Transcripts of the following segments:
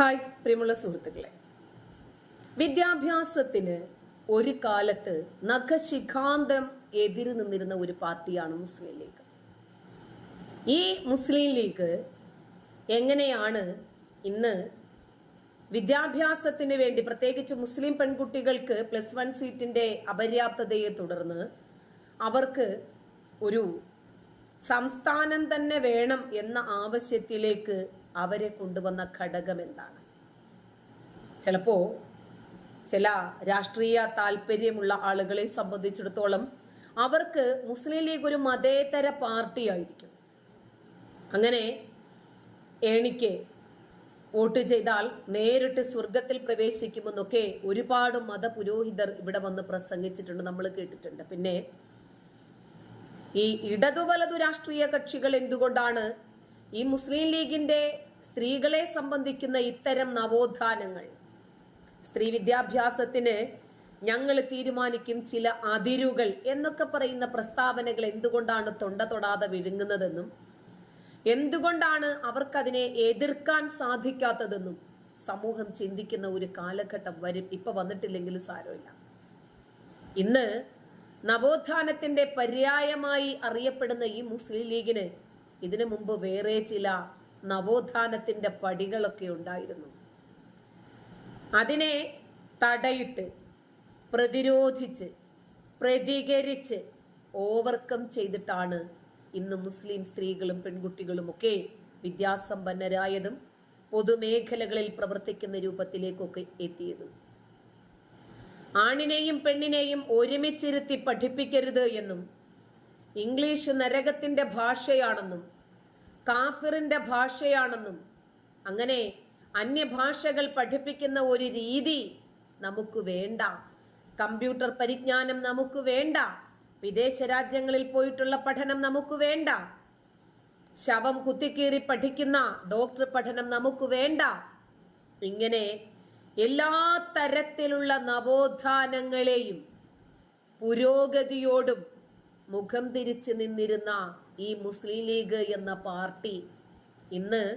Hi പ്രിയമുള്ള സുഹൃത്തുക്കളെ. വിദ്യാഭ്യാസത്തിന് ഒരു കാലത്ത് നഖശിഖാന്തം എതിര് നിന്നിരുന്ന ഒരു പാർട്ടിയാണ് മുസ്ലിം ലീഗ്. ഈ മുസ്ലിം ലീഗ് എങ്ങനെയാണ് ഇന്ന് വിദ്യാഭ്യാസത്തിന് വേണ്ടി പ്രത്യേകിച്ച് മുസ്ലിം പെൺകുട്ടികൾക്ക് പ്ലസ് വൺ സീറ്റിന്റെ അപര്യാപ്തതയെ തുടർന്ന് അവർക്ക് ഒരു സംസ്ഥാനം തന്നെ വേണം എന്ന ആവശ്യത്തിലേക്ക് അവരെ കൊണ്ടുവന്ന ഘടകം എന്താണ്? ചിലപ്പോൾ ചില രാഷ്ട്രീയ താല്പര്യമുള്ള ആളുകളെ സംബന്ധിച്ചിടത്തോളം അവർക്ക് മുസ്ലിം ലീഗ് ഒരു മതേതര പാർട്ടി ആയിരിക്കും. അങ്ങനെ ഏണിക്ക് വോട്ട് ചെയ്താൽ നേരിട്ട് സ്വർഗത്തിൽ പ്രവേശിക്കുമെന്നൊക്കെ ഒരുപാട് മതപുരോഹിതർ ഇവിടെ വന്ന് പ്രസംഗിച്ചിട്ടുണ്ട് നമ്മൾ കേട്ടിട്ടുണ്ട്. പിന്നെ ഈ ഇടതു വലതു രാഷ്ട്രീയ കക്ഷികൾ എന്തുകൊണ്ടാണ് ഈ മുസ്ലിം ലീഗിന്റെ സ്ത്രീകളെ സംബന്ധിക്കുന്ന ഇത്തരം നവോത്ഥാനങ്ങൾ. സ്ത്രീ വിദ്യാഭ്യാസത്തിന് ഞങ്ങൾ തീരുമാനിക്കും ചില അതിരുകൾ എന്നൊക്കെ പറയുന്ന പ്രസ്താവനകൾ എന്തുകൊണ്ടാണ് തൊണ്ട തൊടാതെ വിഴുങ്ങുന്നതെന്നും എന്തുകൊണ്ടാണ് അവർക്കതിനെ എതിർക്കാൻ സാധിക്കാത്തതെന്നും സമൂഹം ചിന്തിക്കുന്ന ഒരു കാലഘട്ടം വരും. ഇപ്പൊ വന്നിട്ടില്ലെങ്കിലും സാരമില്ല. ഇന്ന് നവോത്ഥാനത്തിന്റെ പര്യായമായി അറിയപ്പെടുന്ന ഈ മുസ്ലിം ലീഗിന് ഇതിനു മുമ്പ് വേറെ ചില നവോത്ഥാനത്തിന്റെ പടികളൊക്കെ ഉണ്ടായിരുന്നു. അതിനെ തടയിട്ട് പ്രതിരോധിച്ച് പ്രതികരിച്ച് ഓവർകം ചെയ്തിട്ടാണ് ഇന്ന് മുസ്ലിം സ്ത്രീകളും പെൺകുട്ടികളും ഒക്കെ വിദ്യാസമ്പന്നരായതും പൊതുമേഖലകളിൽ പ്രവർത്തിക്കുന്ന രൂപത്തിലേക്കൊക്കെ എത്തിയതും. ആണിനെയും പെണ്ണിനെയും ഒരുമിച്ചിരുത്തി പഠിപ്പിക്കരുത് എന്നും ഇംഗ്ലീഷ് നരകത്തിന്റെ ഭാഷയാണെന്നും കാഫിറിന്റെ ഭാഷയാണെന്നും അങ്ങനെ അന്യഭാഷകൾ പഠിപ്പിക്കുന്ന ഒരു രീതി നമുക്ക് വേണ്ട. കമ്പ്യൂട്ടർ പരിജ്ഞാനം നമുക്ക് വേണ്ട. വിദേശ രാജ്യങ്ങളിൽ പോയിട്ടുള്ള പഠനം നമുക്ക് വേണ്ട. ശവം കുത്തിക്കീറി പഠിക്കുന്ന ഡോക്ടർ പഠനം നമുക്ക് വേണ്ട. ഇങ്ങനെ എല്ലാ തരത്തിലുള്ള നവോത്ഥാനങ്ങളെയും പുരോഗതിയോടും മുഖം തിരിച്ചു നിന്നിരുന്ന ഈ മുസ്ലിം ലീഗ് എന്ന പാർട്ടി ഇന്ന്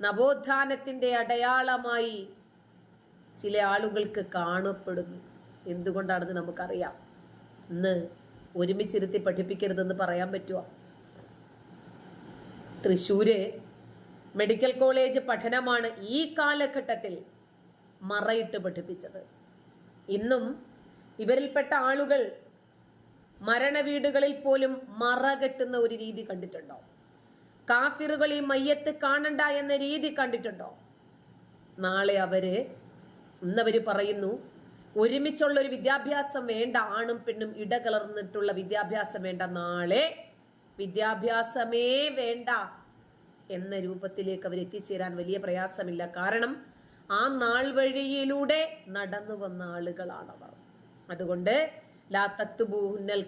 നവോത്ഥാനത്തിന്റെ അടയാളമായി ചില ആളുകൾക്ക് കാണപ്പെടുന്നു. എന്തുകൊണ്ടാണെന്ന് നമുക്കറിയാം? ഇന്ന് ഒരുമിച്ചിരുത്തി പഠിപ്പിക്കരുതെന്ന് പറയാൻ പറ്റുമോ തൃശ്ശൂര് മെഡിക്കൽ കോളേജ് പഠനമാണ് ഈ കാലഘട്ടത്തിൽ മറയിട്ട് പഠിപ്പിച്ചത്. ഇന്നും ഇവരിൽപ്പെട്ട ആളുകൾ മരണവീടുകളിൽ പോലും മറ കെട്ടുന്ന ഒരു രീതി കണ്ടിട്ടുണ്ടോ? കാഫിറുകൾ ഈ മയ്യത്ത് കാണണ്ട എന്ന രീതി കണ്ടിട്ടുണ്ടോ? നാളെ അവർ ഇന്നവര് പറയുന്നു ഒരുമിച്ചുള്ള ഒരു വിദ്യാഭ്യാസം വേണ്ട ആണും പെണ്ണും ഇടകലർന്നിട്ടുള്ള വിദ്യാഭ്യാസം വേണ്ട നാളെ വിദ്യാഭ്യാസമേ വേണ്ട എന്ന രൂപത്തിലേക്ക് അവർ എത്തിച്ചേരാൻ വലിയ പ്രയാസമില്ല. കാരണം ആ നാൾ വഴിയിലൂടെ നടന്നു വന്ന ആളുകളാണവർ. അതുകൊണ്ട് ലാ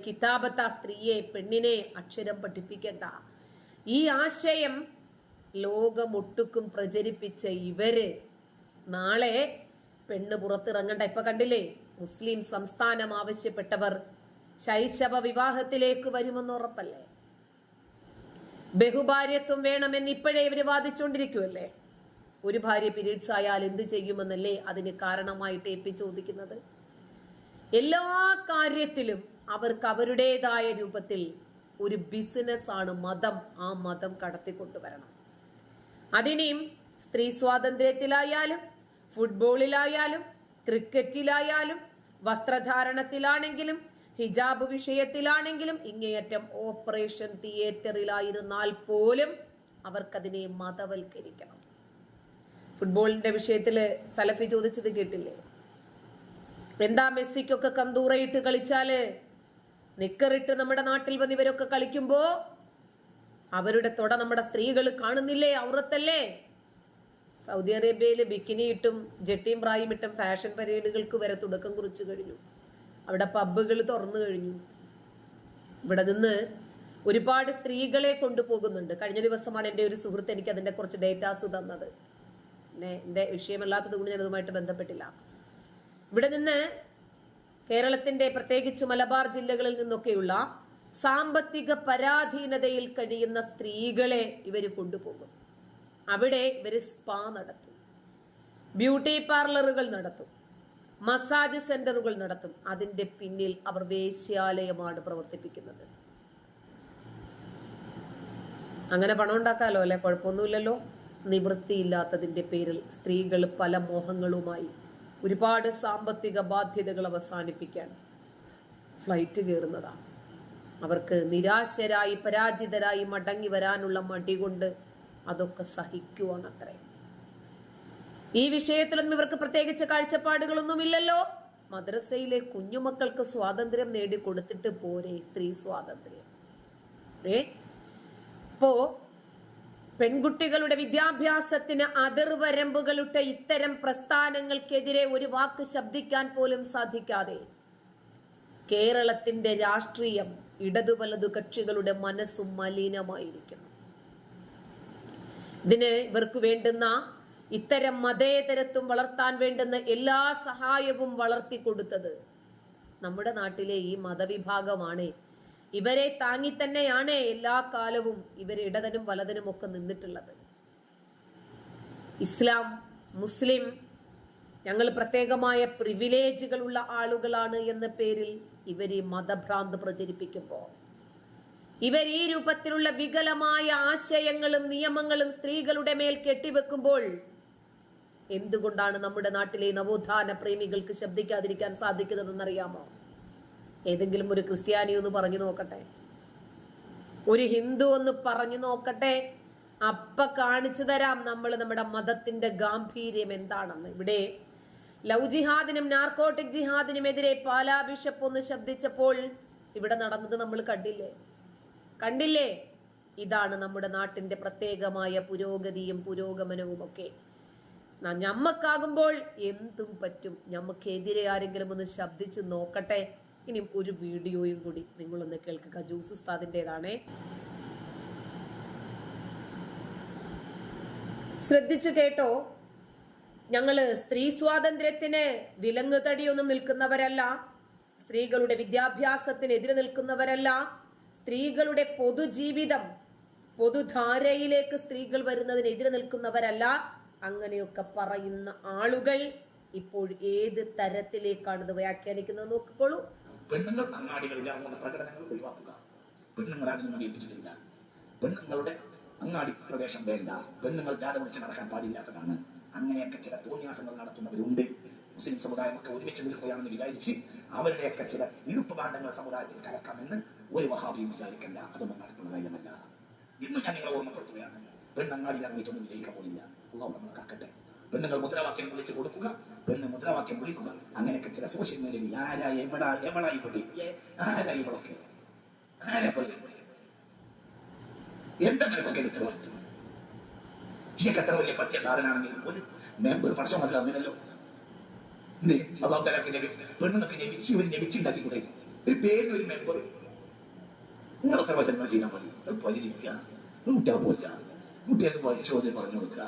കിതാബത്ത സ്ത്രീയെ പെണ്ണിനെ അക്ഷരം പഠിപ്പിക്കണ്ട. ഈ ആശയം ലോകമൊട്ടുക്കും പ്രചരിപ്പിച്ച ഇവർ നാളെ പെണ്ണ് പുറത്തിറങ്ങണ്ട. ഇപ്പൊ കണ്ടില്ലേ? മുസ്ലിം സംസ്ഥാനം ആവശ്യപ്പെട്ടവർ ശൈശവ വിവാഹത്തിലേക്ക് വരുമെന്ന് ഉറപ്പല്ലേ? ബഹുഭാര്യത്വം വേണമെന്ന് ഇപ്പോഴേ ഇവർ വാദിച്ചുകൊണ്ടിരിക്കുമല്ലേ ഒരു ഭാര്യ പീരീഡ്സ് ആയാൽ എന്ത് ചെയ്യുമെന്നല്ലേ അതിന് കാരണമായിട്ട് എപ്പി ചോദിക്കുന്നത്? എല്ലാ കാര്യത്തിലും അവർക്ക് അവരുടേതായ രൂപത്തിൽ ഒരു ബിസിനസ്സാണ് മതം. ആ മതം കടത്തിക്കൊണ്ടുവരണം. അതിനെയും സ്ത്രീ സ്വാതന്ത്ര്യത്തിലായാലും ഫുട്ബോളിലായാലും ക്രിക്കറ്റിലായാലും വസ്ത്രധാരണത്തിലാണെങ്കിലും ഹിജാബ് വിഷയത്തിലാണെങ്കിലും ഇങ്ങേയറ്റം ഓപ്പറേഷൻ തിയേറ്ററിലായിരുന്നാൽ പോലും അവർക്കതിനെ മതവൽക്കരിക്കണം. ഫുട്ബോളിന്റെ വിഷയത്തിൽ സലഫി ചോദിച്ചത് കേട്ടില്ലേ? എന്താ മെസ്സിക്കൊക്കെ കന്തൂറയിട്ട് കളിച്ചാൽ? നിക്കറിട്ട് നമ്മുടെ നാട്ടിൽ വന്ന് ഇവരൊക്കെ കളിക്കുമ്പോ അവരുടെ തൊട നമ്മുടെ സ്ത്രീകൾ കാണുന്നില്ലേ? ഔറത്തല്ലേ? സൗദി അറേബ്യയിൽ ബിക്കിനി ഇട്ടും ജട്ടിയും പ്രായും ഇട്ടും ഫാഷൻ പരേഡുകൾക്ക് വരെ തുടക്കം കുറിച്ചു കഴിഞ്ഞു. അവിടെ പബ്ബുകൾ തുറന്നു കഴിഞ്ഞു. ഇവിടെ നിന്ന് ഒരുപാട് സ്ത്രീകളെ കൊണ്ടുപോകുന്നുണ്ട്. കഴിഞ്ഞ ദിവസമാണ് എന്റെ ഒരു സുഹൃത്ത് എനിക്ക് അതിന്റെ കുറച്ച് ഡേറ്റാസ് തന്നത്. പിന്നെ എന്റെ വിഷയമല്ലാത്തത് കൊണ്ട് ഞാനതുമായിട്ട് ബന്ധപ്പെട്ടില്ല. ഇവിടെ നിന്ന് കേരളത്തിന്റെ പ്രത്യേകിച്ച് മലബാർ ജില്ലകളിൽ നിന്നൊക്കെയുള്ള സാമ്പത്തിക പരാധീനതയിൽ കഴിയുന്ന സ്ത്രീകളെ ഇവർ കൊണ്ടുപോകും. അവിടെ ഇവർ സ്പാ നടത്തും. ബ്യൂട്ടി പാർലറുകൾ നടത്തും. മസാജ് സെന്ററുകൾ നടത്തും. അതിന്റെ പിന്നിൽ അവർ വേശ്യാലയമാണ് പ്രവർത്തിപ്പിക്കുന്നത്. അങ്ങനെ പണം ഉണ്ടാക്കാലോ അല്ലെ? കുഴപ്പമൊന്നുമില്ലല്ലോ. നിവൃത്തിയില്ലാത്തതിന്റെ പേരിൽ സ്ത്രീകൾ പല മോഹങ്ങളുമായി ഒരുപാട് സാമ്പത്തിക ബാധ്യതകൾ അവസാനിപ്പിക്കാൻ ഫ്ലൈറ്റ് കയറുന്നതാണ് അവർക്ക് നിരാശരായി പരാജിതരായി മടങ്ങി വരാനുള്ള മടി കൊണ്ട് അതൊക്കെ സഹിക്കുവാണത്രേ. ഈ വിഷയത്തിലൊന്നും ഇവർക്ക് പ്രത്യേകിച്ച് കാഴ്ചപ്പാടുകളൊന്നുമില്ലല്ലോ. മദ്രസയിലെ കുഞ്ഞുമക്കൾക്ക് സ്വാതന്ത്ര്യം നേടി കൊടുത്തിട്ട് പോരെ സ്ത്രീ സ്വാതന്ത്ര്യം. ഏ? ഇപ്പോ പെൺകുട്ടികളുടെ വിദ്യാഭ്യാസത്തിന് അതിർവരമ്പുകളുടെ ഇത്തരം പ്രസ്ഥാനങ്ങൾക്കെതിരെ ഒരു വാക്ക് ശബ്ദിക്കാൻ പോലും സാധിക്കാതെ കേരളത്തിന്റെ രാഷ്ട്രീയം ഇടതു വലതു കക്ഷികളുടെ മനസ്സും മലിനമായിരിക്കുന്നു. ഇതിന് ഇവർക്ക് വേണ്ടുന്ന ഇത്തരം മതേതരത്വം വളർത്താൻ വേണ്ടുന്ന എല്ലാ സഹായവും വളർത്തി കൊടുത്തത് നമ്മുടെ നാട്ടിലെ ഈ മതവിഭാഗമാണ്. ഇവരെ താങ്ങി തന്നെയാണ് എല്ലാ കാലവും ഇവർ ഇടതനും വലതനും ഒക്കെ നിന്നിട്ടുള്ളത്. ഇസ്ലാം മുസ്ലിം ഞങ്ങൾ പ്രത്യേകമായ പ്രിവിലേജുകളുള്ള ആളുകളാണ് എന്ന പേരിൽ ഇവർ ഈ മതഭ്രാന്ത് പ്രചരിപ്പിക്കുമ്പോൾ. ഇവർ ഈ രൂപത്തിലുള്ള വികലമായ ആശയങ്ങളും നിയമങ്ങളും സ്ത്രീകളുടെ മേൽ കെട്ടിവെക്കുമ്പോൾ എന്തുകൊണ്ടാണ് നമ്മുടെ നാട്ടിലെ നവോത്ഥാന പ്രേമികൾക്ക് ശബ്ദിക്കാതിരിക്കാൻ സാധിക്കുന്നതെന്നറിയാമോ? ഏതെങ്കിലും ഒരു ക്രിസ്ത്യാനി ഒന്ന് പറഞ്ഞു നോക്കട്ടെ. ഒരു ഹിന്ദു ഒന്ന് പറഞ്ഞു നോക്കട്ടെ. അപ്പ കാണിച്ചു തരാം നമ്മൾ നമ്മുടെ മതത്തിന്റെ ഗാംഭീര്യം എന്താണെന്ന്. ഇവിടെ ലവ് ജിഹാദിനും നാർക്കോട്ടിക് ജിഹാദിനുമെതിരെ പാലാ ബിഷപ്പ് ഒന്ന് ശബ്ദിച്ചപ്പോൾ ഇവിടെ നടന്നത് നമ്മൾ കണ്ടില്ലേ? കണ്ടില്ലേ? ഇതാണ് നമ്മുടെ നാട്ടിന്റെ പ്രത്യേകമായ പുരോഗതിയും പുരോഗമനവും ഒക്കെ. ഞമ്മക്കാകുമ്പോൾ എന്തും പറ്റും. ഞമ്മക്കെതിരെ ആരെങ്കിലും ഒന്ന് ശബ്ദിച്ചു നോക്കട്ടെ. ഇനി ഒരു വീഡിയോയും കൂടി നിങ്ങളൊന്ന് കേൾക്കുക. ജൂസ് ഉസ്താദിന്റെതാണേ ശ്രദ്ധിച്ചു കേട്ടോ. ഞങ്ങൾ സ്ത്രീ സ്വാതന്ത്ര്യത്തിന് വിലങ്ങ് തടിയൊന്നും നിൽക്കുന്നവരല്ല. സ്ത്രീകളുടെ വിദ്യാഭ്യാസത്തിനെതിരെ നിൽക്കുന്നവരല്ല. സ്ത്രീകളുടെ പൊതുജീവിതം പൊതുധാരയിലേക്ക് സ്ത്രീകൾ വരുന്നതിനെതിരെ നിൽക്കുന്നവരല്ല. അങ്ങനെയൊക്കെ പറയുന്ന ആളുകൾ ഇപ്പോൾ ഏത് തരത്തിലേക്കാണ് ഇത് വ്യാഖ്യാനിക്കുന്നത് നോക്കിക്കോളൂ. പെണ്ണുങ്ങൾ അങ്ങാടികളിൽ ഇറങ്ങുന്ന പ്രകടനങ്ങൾ ഒഴിവാക്കുക. പെണ്ണുങ്ങൾ അതിനൊന്നും ഏൽപ്പിച്ചിട്ടില്ല. പെണ്ണുങ്ങളുടെ അങ്ങാടി പ്രവേശം വേണ്ട. പെണ്ണുങ്ങൾ ജാത വിളിച്ച് നടക്കാൻ പാടില്ലാത്തതാണ്. അങ്ങനെയൊക്കെ ചില തോന്നിയാസങ്ങൾ നടത്തുന്നവരുണ്ട്. മുസ്ലിം സമുദായമൊക്കെ ഒരുമിച്ച് നിൽക്കുകയാണെന്ന് വിചാരിച്ച് അവരുടെയൊക്കെ ചില ഇടുപ്പപാഠങ്ങൾ സമുദായത്തിൽ കലക്കാമെന്ന് ഒരു വഹാബിയും വിചാരിക്കല്ല അതൊന്നും നടക്കുന്ന കാര്യമല്ല. ഇന്ന് ഞാൻ നിങ്ങളെ ഓർമ്മപ്പെടുത്തുകയാണ്. പെണ്ണങ്ങാടി ഇറങ്ങിയിട്ടൊന്നും വിജയിക്കാൻ പോലില്ല. അള്ളാഹു നമ്മൾ കാക്കട്ടെ. പെണ്ണുങ്ങൾ മുദ്രാവാക്യം വിളിച്ചു കൊടുക്കുക പെണ്ണ് മുദ്രാവാക്യം വിളിക്കുക. അങ്ങനെയൊക്കെ ചില സോഷ്യൽ മീഡിയയിൽ ആരാ എവിടാ എവിടാ ഇവിടെ? ആരാ ഇവളൊക്കെ? ആരാ ഇവിടെ എന്താ നിനക്കൊക്കെ ഉത്തരവാദിത്വം ഇതൊക്കെ എത്ര വലിയ പറ്റിയ സാധനമാണെങ്കിൽ ഒരു മെമ്പർ പക്ഷം എന്തേ അള്ളാഹു തലാക്ക് പെണ്ണുങ്ങൾക്ക് ഞെവിച്ച് ഒരു ഞെവിച്ച് ഉണ്ടാക്കി കൂടെ ഒരു പേര് ഒരു മെമ്പർ നിങ്ങൾ ഉത്തരവാദിത്തം നിങ്ങൾ ചെയ്താൽ മതി. അത് പരിഹരിക്കുക കുട്ടികളെ പോറ്റാ. കുട്ടികൾക്ക് ചോദ്യം പറഞ്ഞു കൊടുക്കുക.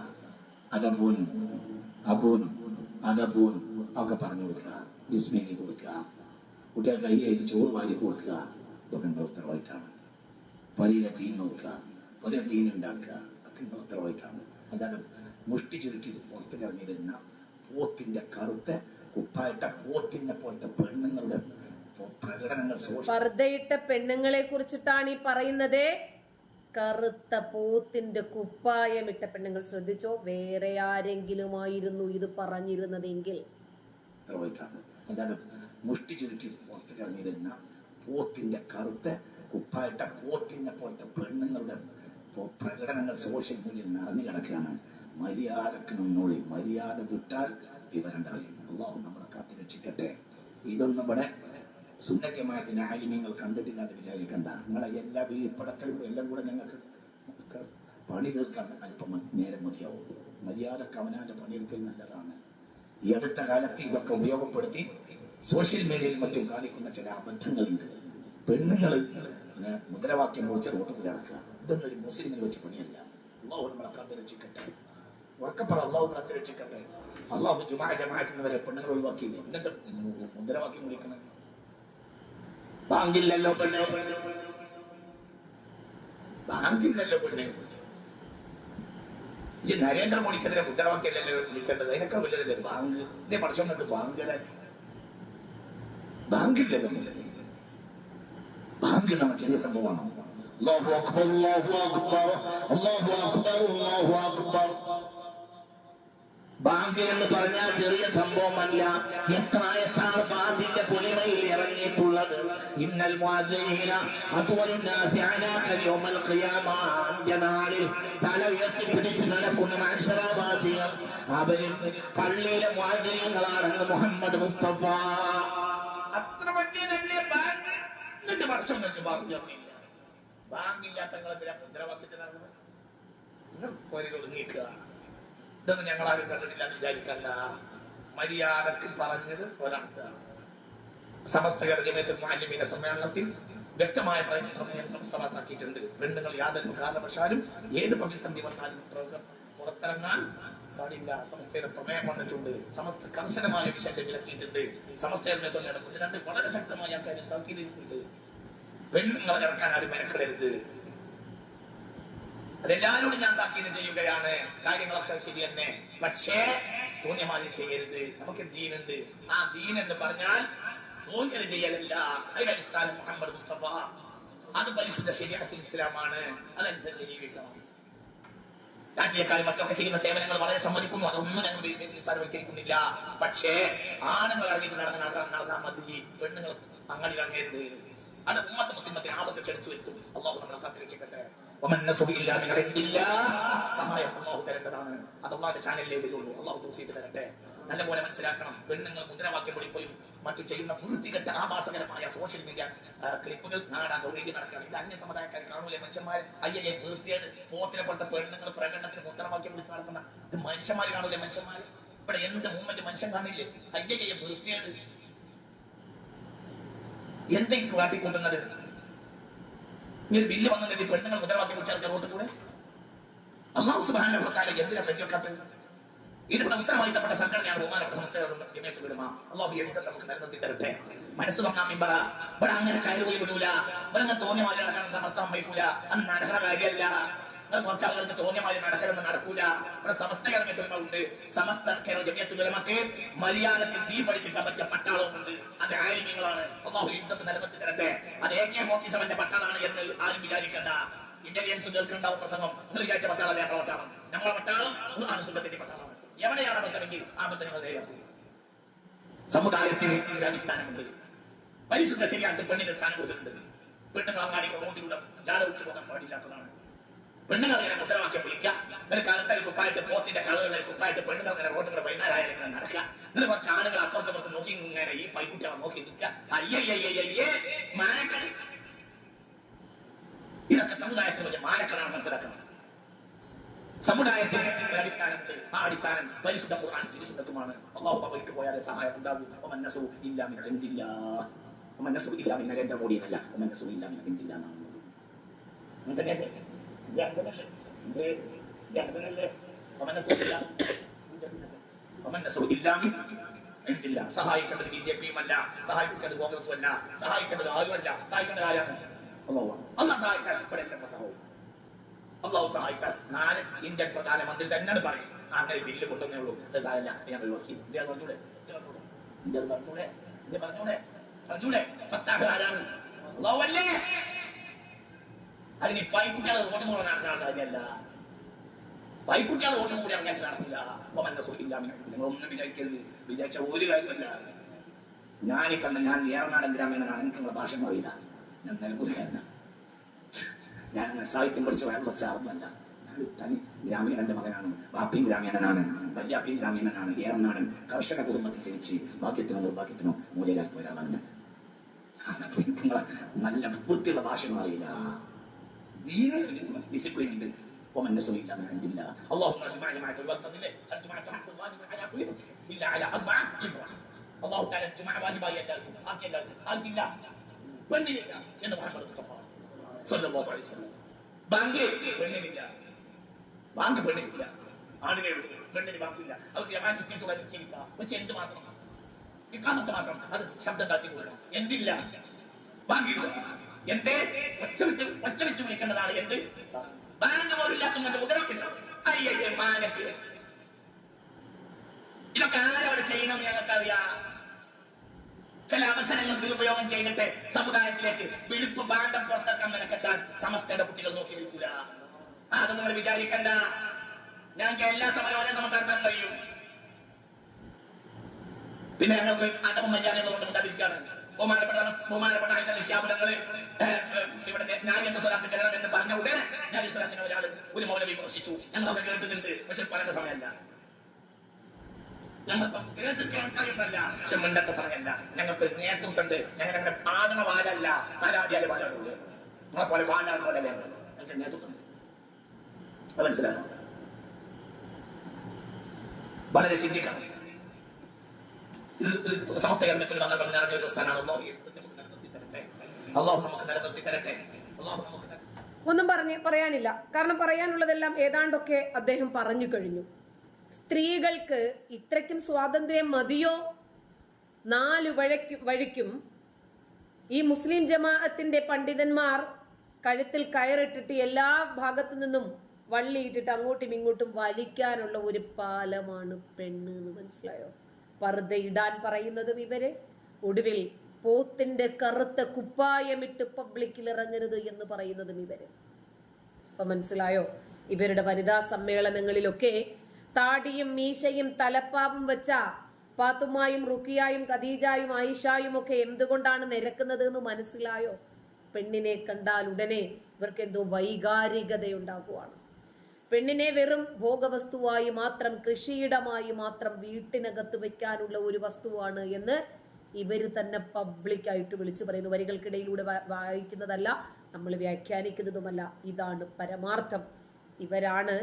അതപോനും അബൂൻ അതബൂൻ ഒക്കെ പറഞ്ഞു കൊടുക്കുക. ഡിസ്മിലി കൊടുക്കുക. കുട്ടികൾക്ക് കൈ കൈ ചോറ് വാരി കൊടുക്കുക. ഇതൊക്കെ നിങ്ങളുടെ ഉത്തരവാദിത്തമാണ് പലിയിലെ തീൻ നോക്കുക. പല തീൻ ഉണ്ടാക്കുക. ഒക്കെ നിങ്ങളുടെ ഉത്തരവാദിത്തമാണ് അല്ലാതെ മുഷ്ടി ചുരുട്ടി പുറത്ത് കറങ്ങി വരുന്ന പോത്തിന്റെ കറുത്ത കുപ്പായിട്ട പോത്തിന്റെ പോലത്തെ പെണ്ണുങ്ങളുടെ പ്രകടനങ്ങൾ പെണ്ണുങ്ങളെ കുറിച്ചിട്ടാണ് ഈ പറയുന്നത്. കറുത്ത പോത്തിന്റെ കുപ്പായമിട്ട പെണ്ണുങ്ങൾ ശ്രദ്ധിച്ചോ? വേറെ ആരെങ്കിലുമായിരുന്നു ഇത് പറഞ്ഞിരുന്നതെങ്കിൽ? മുഷ്ടി ചുരുട്ടി പുറത്തേക്ക് ഇറങ്ങി പോത്തിന്റെ കറുത്ത കുപ്പായിട്ട പോത്തിന്റെ പോലത്തെ പെണ്ണുങ്ങളുടെ പ്രകടനങ്ങൾ സോഷ്യൽ മീഡിയയിൽ നിറഞ്ഞു കിടക്കുകയാണ്. മര്യാദയ്ക്ക് നിന്നോളി. മര്യാദ വിട്ടാൽ വിവരം ഉണ്ടാവില്ല അള്ളാഹു നമ്മളെ കാത്തി രക്ഷിക്കട്ടെ ഇതൊന്നും ഇവിടെ സുന്നത്യമായത്തിന് ആലിമ്യങ്ങൾ കണ്ടിട്ടില്ല എന്ന് വിചാരിക്കണ്ട. നിങ്ങളെ എല്ലാ വീഴ്പടക്കലും എല്ലാം കൂടെ ഞങ്ങൾക്ക് പണി തീർക്കാൻ അല്പം നേരം മതിയാവും. മര്യാദയ്ക്ക് അവനാന്റെ പണിയെടുക്കൽ നല്ലതാണ്. ഈ അടുത്ത കാലത്ത് ഇതൊക്കെ ഉപയോഗപ്പെടുത്തി സോഷ്യൽ മീഡിയയിൽ മറ്റും കാണിക്കുന്ന ചില അബദ്ധങ്ങളുണ്ട്. പെണ്ണുങ്ങൾ മുദ്രാവാക്യം മുറിച്ച റോട്ടത്തിൽ നടക്കുക. ഇതൊന്നും ഒരു മുസ്ലിമിന് വെച്ച് പണിയല്ല. അള്ളാഹു നമ്മളെ കാത്തു രക്ഷിക്കട്ടെ ഉറക്കപ്പറ അള്ളാഹു കാത്തു രക്ഷിക്കട്ടെ അള്ളാഹു ജുമാ ജമാഅത്തിന് വരെ പെണ്ണുങ്ങൾ ഒഴിവാക്കിയില്ലേ? എന്നിട്ട് മുദ്രാവാക്യം വിളിക്കണത് ബാങ്കില്ലല്ലോ പെണ്ണെ. ബാങ്കില്ലല്ലോ പെണ്ണെ. ഈ നരേന്ദ്രമോദിക്കെതിരെ മുദ്രാവാക്യല്ലല്ലോ വിളിക്കേണ്ടത്? അതിനൊക്കെ വലുതല്ലേ ബാങ്ക്. ഇതേ പഠിച്ചു കൊണ്ട് ബാങ്ക് തരാൻ ബാങ്കില്ലല്ലോ. ബാങ്ക് നമ്മ ചെറിയ സംഭവമാണ്? അക്ബർ അക്ബർ അക്ബർ ബാങ്ക് എന്ന് പറഞ്ഞാൽ ചെറിയ സംഭവമല്ല. എത്ര എത്ര പൊലിമയിൽ ഇന്നൽ മുഅദ്ദിനീന അത്വലുൻ നാസി അനാക യൗമൽ ഖിയാമ അന്ത്യനാളിൽ തല ഉയർത്തി പിടിച്ച് നടക്കുന്ന മനുഷ്യരാവാസികൾ അവരും പള്ളിയിലെ മുഅദ്ദിനീങ്ങളാണെന്ന് മുഹമ്മദ് മുസ്തഫ. അത്ര വലിയതല്ലേ ബാങ്ക് എന്നിട്ട് വർഷം വെച്ച് ബാങ്ക് തന്നില്ല ബാങ്ക് ഇല്ലാത്ത നിങ്ങളെന്തിനാ മുദ്രാവാക്യത്തിൽ നടന്നത്? നിങ്ങൾ കോരികൾ നീക്കുക ഇതൊന്നും ഞങ്ങൾ ആരും കണ്ടിട്ടില്ല വിചാരിക്കണ്ട. മര്യാദയ്ക്ക് പറഞ്ഞത് ഒരർത്ഥമാണ്. സമസ്ത ജമയത്തിൽ മാലിന്യ സമ്മേളനത്തിൽ വ്യക്തമായ പ്രമേയം സംസ്ഥ പാസാക്കിയിട്ടുണ്ട് പെണ്ണുങ്ങൾ യാതൊരു കാരണവശാലും ഏത് പ്രതിസന്ധി വന്നാലും പുറ- പുറത്തിറങ്ങാൻ പാടില്ല. സമസ്തയുടെ പ്രമേയം വന്നിട്ടുണ്ട്. സമസ്ത കർശനമായ വിഷയത്തെ വിലക്കിയിട്ടുണ്ട്. സമസ്തയുടെ പ്രസിഡന്റ് വളരെ ശക്തമായ കാര്യം താക്കീതിട്ടുണ്ട് പെണ്ണുങ്ങളെ ഇറക്കാൻ ആരും മെനക്കെടരുത്. അതെല്ലാവരോടും ഞാൻ താക്കീത് ചെയ്യുകയാണ്. കാര്യങ്ങളൊക്കെ ശരി തന്നെ. പക്ഷേ തോന്നിയമാതിരി ചെയ്യരുത്. നമുക്ക് ദീനുണ്ട്? ആ ദീൻ എന്ന് പറഞ്ഞാൽ തോന്നിയത് ചെയ്യലല്ല അതിന്റെ അടിസ്ഥാനം മുഹമ്മദ് മുസ്തഫ. അത് പരിശുദ്ധ ശരിയാത്തിൽ ഇസ്ലാമാണ്. അതനുസരിച്ച് ജീവിക്കണം. രാഷ്ട്രീയക്കാരും മറ്റൊക്കെ ചെയ്യുന്ന സേവനങ്ങൾ വളരെ സമ്മതിക്കുന്നു. അതൊന്നും ഞങ്ങൾ നിസ്സാരവൽക്കരിക്കുന്നില്ല പക്ഷേ ആണുങ്ങൾ ഇറങ്ങിയിട്ട് നടന്ന നടന്നാൽ മതി. പെണ്ണുങ്ങൾ അങ്ങനെ ഇറങ്ങരുത്. അത് ഉമ്മത്ത് മുസ്ലിമത്തെ ആപത്ത് ക്ഷണിച്ചു വരുത്തും. അള്ളാഹു നമ്മളെ കാത്തിരക്ഷിക്കട്ടെ. സഹായം അള്ളാഹു തരേണ്ടതാണ്. അത് അള്ളാഹുന്റെ ചാനലിലേ വരുള്ളൂ അള്ളാഹു തൗഫീഖ് തരട്ടെ. നല്ലപോലെ മനസ്സിലാക്കണം. പെണ്ണുങ്ങൾ മുദ്രാവാക്യം വിളിപ്പോയും മറ്റു ചെയ്യുന്ന വൃത്തികെട്ട ആഭാസകരമായ സോഷ്യൽ മീഡിയ ക്ലിപ്പുകൾ നാടാൻ ഒഴുകി നടക്കുകയാണ്. ഇത് അന്യ സമുദായക്കാർ കാണൂലെ മനുഷ്യന്മാർ അയ്യയെ വൃത്തിയായിട്ട് പോത്തിനെ പോലത്തെ പെണ്ണുങ്ങൾ പ്രകടനത്തിന് മുദ്രാവാക്യം വിളിച്ച് നടക്കുന്ന ഇത് മനുഷ്യന്മാർ കാണൂലെ മനുഷ്യന്മാർ ഇവിടെ എന്ത് മൂവ്മെന്റ് മനുഷ്യൻ കാണില്ലേ? അയ്യയെ വൃത്തിയായിട്ട് എന്തെങ്കിലും കാട്ടിക്കൊണ്ടുന്നത് ഈ ഒരു ബില്ല് വന്നിട്ട് പെണ്ണുങ്ങൾ മുദ്രാവാക്യം വിളിച്ചാൽ റോട്ടിൽ കൂടെ? അള്ളാഹു തആല എന്തിനാ പരിചയക്കാത്തത് ഇതിവിടെ ഉത്തരവാദിത്തപ്പെട്ട സംഘടനയാണ് ബഹുമാനപ്പെട്ട സംസ്ഥയോട് വിടുമ അള്ളാഹു എഴുതി നമുക്ക് നിലനിർത്തി തരട്ടെ. മനസ്സ് തുറന്നാ മിമ്പറ. ഇവിടെ അങ്ങനെ കയറി പോയി വിടൂല. ഇവിടെ അങ്ങനെ തോന്നിയ മാതിരി നടക്കാൻ സമസ്തം വയ്ക്കൂല അന്ന് നടക്കണ കാര്യമല്ല. കുറച്ച് ആളുകൾക്ക് തോന്നിയ മാതിരി നടക്കണമെന്ന് നടക്കൂല. ഇവിടെ സമസ്ത ഉണ്ട്. സമസ്ത കേരള ജമയത്ത് വിലമക്ക് മര്യാദയ്ക്ക് തീ പഠിപ്പിക്കാൻ പറ്റിയ പട്ടാളമുണ്ട് അത് ആലിമ്യങ്ങളാണ്. അള്ളാഹു യുദ്ധത്ത് നിലനിർത്തി തരട്ടെ. അത് എ കെ മോത്തി സെവന്റെ പട്ടാളാണ് എന്ന് ആരും വിചാരിക്കണ്ട. ഇന്റലിജൻസ് കേൾക്കുന്നുണ്ടാവും പ്രസംഗം. നിങ്ങൾ വിചാരിച്ച പട്ടാളം വേറെ പട്ടാളം? ഞങ്ങളുടെ പട്ടാളം ആണ് സുഖത്തിന്റെ പട്ടാളമാണ്. എവിടെയാണ് ബന്ധമെങ്കിൽ ആ ബന്ധം നിങ്ങൾ നേരിട്ടു സമുദായത്തിന് ഒരു അടിസ്ഥാനമുണ്ട്. പരിശുദ്ധ ശരിയാക്കി പെണ്ണിന്റെ സ്ഥാനം കൊടുത്തിട്ടുണ്ട്. പെണ്ണുങ്ങൾ അങ്ങാടി റോഡിലൂടെ ജാല വിളിച്ചു പോകാൻ പാടില്ലാത്തതാണ്. പെണ്ണുങ്ങൾ അങ്ങനെ മുദ്രാവാക്യം വിളിക്കുക ഒരു കറുത്തൽ കുപ്പായിട്ട് പോത്തിന്റെ കളറുകളിൽ കുപ്പായിട്ട് പെണ്ണുങ്ങൾ അങ്ങനെ റോഡിലൂടെ വൈകുന്നേരം ഇങ്ങനെ നടക്കുക. എന്നിട്ട് കുറച്ച് ആളുകൾ അപ്പുറത്തപ്പുറത്ത് നോക്കി ഇങ്ങനെ ഈ പൈക്കുട്ടികളെ നോക്കി നിൽക്കുക. അയ്യയ്യയ്യേ മാനക്കളി ഇതൊക്കെ സമുദായത്തിന് വലിയ മാനക്കളാണ് മനസ്സിലാക്കുന്നത്. സമുദായത്തിന് അടിസ്ഥാനത്തിൽ ആ അടിസ്ഥാനം പരിശുദ്ധ ഖുർആൻ തിരുസുന്നത്തുമാണ്. അള്ളാഹു പോയാൽ പോയാലേ സഹായം ഉണ്ടാകും മനസ്സു നസു ഇല്ലാ ഒമൻ നസു ഇല്ലാ മിൻ നരേന്ദ്ര മോദി എന്നല്ല. ഒമൻ നസു ഇല്ലാ ഇൻദില്ലാ എന്നാണ്. അങ്ങനെ സഹായിക്കേണ്ടത് ബി ജെ പിയും അല്ല സഹായിക്കേണ്ടത് കോൺഗ്രസും അല്ല സഹായിക്കേണ്ടത് ആരും അല്ല സഹായിക്കേണ്ടത് ആരാണ്? അള്ളാഹു സഹായിക്കാൻ ഇവിടെ ഫതഹാവും അള്ളാഹു സഹായിച്ചാൽ നാല് ഇന്ത്യൻ പ്രധാനമന്ത്രി തന്നെ പറയും അങ്ങനെ ബില്ല് കൊണ്ടുവന്നേ ഉള്ളൂ. ഇത് ഞാൻ ഒഴിവാക്കി ഇന്ത്യ പറഞ്ഞൂടെ? ഇന്ത്യ പറഞ്ഞൂടെ? ഇന്ത്യ പറഞ്ഞൂടെ? പറഞ്ഞൂടെ? ഫത്താഹ് ആരാണ്? അള്ളാഹു അല്ലേ അതിന് പൈക്കുട്ടികളെ ഓട്ടം കൂടെ കാര്യമല്ല പൈക്കുട്ടികളെ റോട്ടും കൂടി അങ്ങനെ നടക്കില്ല. അപ്പൊ നിങ്ങൾ നിങ്ങളൊന്നും വിചാരിക്കരുത്. വിചാരിച്ച ഒരു കാര്യമല്ല ഞാൻ ഈ കണ്ട ഞാൻ ഏറനാടൻ ഗ്രാമീണനാണ്. എനിക്ക് നിങ്ങളുടെ ഭാഷ അറിയില്ല. ഞാൻ നിലമ്പൂരുകാരനാണ് ഞാൻ അങ്ങനെ സാഹിത്യം പഠിച്ച വയൽ വെച്ച ആളൊന്നുമല്ല. ഞാൻ തനി ഗ്രാമീണന്റെ മകനാണ്. ബാപ്പിയും ഗ്രാമീണനാണ്. വല്യാപ്പിയും ഗ്രാമീണനാണ്. ഏറനാടൻ കർഷക കുടുംബത്തിൽ ജനിച്ച് ഭാഗ്യത്തിനോ നിർഭാഗ്യത്തിനോ മൂലയിലാക്കി ഒരാളാണ് ഞാൻ. നല്ല വൃത്തിയുള്ള ഭാഷ അറിയില്ല. ഡിസിപ്ലിൻ ഉണ്ട് ومن نسوا الا من عند الله اللهم اجمعنا معك الوقت الليل الجمعه حق واجب على كل مسلم الا على اربعه امراه الله تعالى الجمعه واجب على എല്ലാവർക്കും ആക്കി എല്ലാവർക്കും ആക്കില്ല പെണ്ണിനില്ല എന്ന് മുഹമ്മദ് മുസ്തഫ സല്ലല്ലാഹു അലൈഹി വസല്ലം ബാങ്ക് പെണ്ണിനില്ല ബാങ്ക് പെണ്ണിനില്ല ആണിനെ വിടും പെണ്ണിന് ബാങ്കില്ല അവർക്ക് ജമാഅത്ത് നിസ്കരിച്ചുള്ള നിസ്കരിക്കാം പക്ഷെ എന്ത് മാത്രം ഇക്കാമത്ത് മാത്രം അത് ശബ്ദം താഴ്ത്തി കൊടുക്കണം എന്തില്ല ബാങ്കില്ല എന്തേ? ഒച്ച വിട്ട് ഒച്ച വെച്ച് വിളിക്കേണ്ടതാണ് എന്ത് ബാങ്ക് പോലില്ലാത്ത മുദ്രാക്കില്ല അയ്യയ്യ മാനക്ക് ഇതൊക്കെ ആരവിടെ ചെയ്യണമെന്ന് ഞങ്ങൾക്കറിയാം. ചില അവസരങ്ങൾ ദുരുപയോഗം ചെയ്തിട്ട് സമുദായത്തിലേക്ക് വെളുപ്പ് ബാണ്ടം പുറത്തിറക്കാൻ മെനക്കെട്ടാൽ സമസ്തയുടെ കുട്ടികൾ നോക്കി നിൽക്കൂല. അത് നിങ്ങൾ വിചാരിക്കണ്ട. ഞങ്ങൾക്ക് എല്ലാ സമയവും ഒരേ സമയത്ത് നടത്താൻ കഴിയും. പിന്നെ ഞങ്ങൾക്ക് അടവും മര്യാദകളും കൊണ്ട് ഉണ്ടാതിരിക്കുകയാണ് ബഹുമാനപ്പെട്ട ബഹുമാനപ്പെട്ട അതിന്റെ നിശാപനങ്ങൾ ഇവിടെ ഞാൻ സ്വലാത്ത് ചെല്ലണം എന്ന് പറഞ്ഞ ഉടനെ ഞാൻ സ്വലാത്തിനെ ഒരാൾ ഒരു മൗലവി വിമർശിച്ചു ഞങ്ങളൊക്കെ കേട്ടിട്ടുണ്ട് പക്ഷെ പറയേണ്ട സമയമല്ല. പക്ഷെ മിണ്ടത്തെ സമയമല്ല. ഞങ്ങൾക്കൊരു നേതൃത്വമുണ്ട് ഞങ്ങൾ അങ്ങനെ പാടണ വാലല്ല താരാടിയാൽ നമ്മളെ പോലെ വാലാണ് പോലെ ഞങ്ങൾക്ക് നേതൃത്വം അത് മനസ്സിലാക്കണം. വളരെ ചിന്തിക്കണം. കേരളത്തിൽ നമ്മൾ നിറഞ്ഞ ഒരു സ്ഥാനമാണ് അള്ളാഹു തരട്ടെ അള്ളാഹു നമുക്ക് നിലനിർത്തി തരട്ടെ അള്ളാഹു നമുക്ക് ഒന്നും പറഞ്ഞ് പറയാനില്ല. കാരണം പറയാനുള്ളതെല്ലാം ഏതാണ്ടൊക്കെ അദ്ദേഹം പറഞ്ഞു കഴിഞ്ഞു. സ്ത്രീകൾക്ക് ഇത്രയ്ക്കും സ്വാതന്ത്ര്യം മതിയോ? നാലു വഴയ്ക്കും വഴിക്കും. ഈ മുസ്ലിം ജമാഅത്തിന്റെ പണ്ഡിതന്മാർ കഴുത്തിൽ കയറിട്ടിട്ട് എല്ലാ ഭാഗത്തു നിന്നും വള്ളിയിട്ടിട്ട് അങ്ങോട്ടും ഇങ്ങോട്ടും വലിക്കാനുള്ള ഒരു പാലമാണ് പെണ്ണ് എന്ന് മനസ്സിലായോ? പർദ്ദ ഇടാൻ പറയുന്നതും ഇവർ. ഒടുവിൽ പോത്തിന്റെ കറുത്ത കുപ്പായമിട്ട് പബ്ലിക്കിൽ ഇറങ്ങരുത് എന്ന് പറയുന്നതും ഇവർ. ഇപ്പൊ മനസ്സിലായോ? ഇവരുടെ വനിതാ സമ്മേളനങ്ങളിലൊക്കെ താടിയും മീശയും തലപ്പാവും വെച്ച പാത്തുമായും റുക്കിയായും ഖദീജായും ആയിഷായും ഒക്കെ എന്തുകൊണ്ടാണ് നിരക്കുന്നത് എന്ന് മനസ്സിലായോ? പെണ്ണിനെ കണ്ടാൽ ഉടനെ ഇവർക്ക് എന്തോ വൈകാരികതയുണ്ടാകുവാണ്. പെണ്ണിനെ വെറും ഭോഗവസ്തുവായി മാത്രം കൃഷിയിടമായി മാത്രം വീട്ടിനകത്ത് വെക്കാനുള്ള ഒരു വസ്തുവാണ് എന്ന് ഇവർ തന്നെ പബ്ലിക്കായിട്ട് വിളിച്ചു പറയുന്നു. വരികൾക്കിടയിലൂടെ വായിക്കുന്നതല്ല നമ്മൾ വ്യാഖ്യാനിക്കുന്നതുമല്ല. ഇതാണ് പരമാർത്ഥം. ഇവരാണ്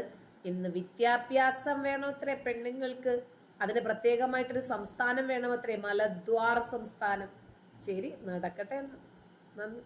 ഇന്ന് വിദ്യാഭ്യാസം വേണമത്രേ പെണ്ണുങ്ങൾക്ക് അതിന് പ്രത്യേകമായിട്ടൊരു സംസ്ഥാനം വേണമത്രേ മലദ്വാർ സംസ്ഥാനം. ശരി നടക്കട്ടെ എന്ന്. നന്ദി.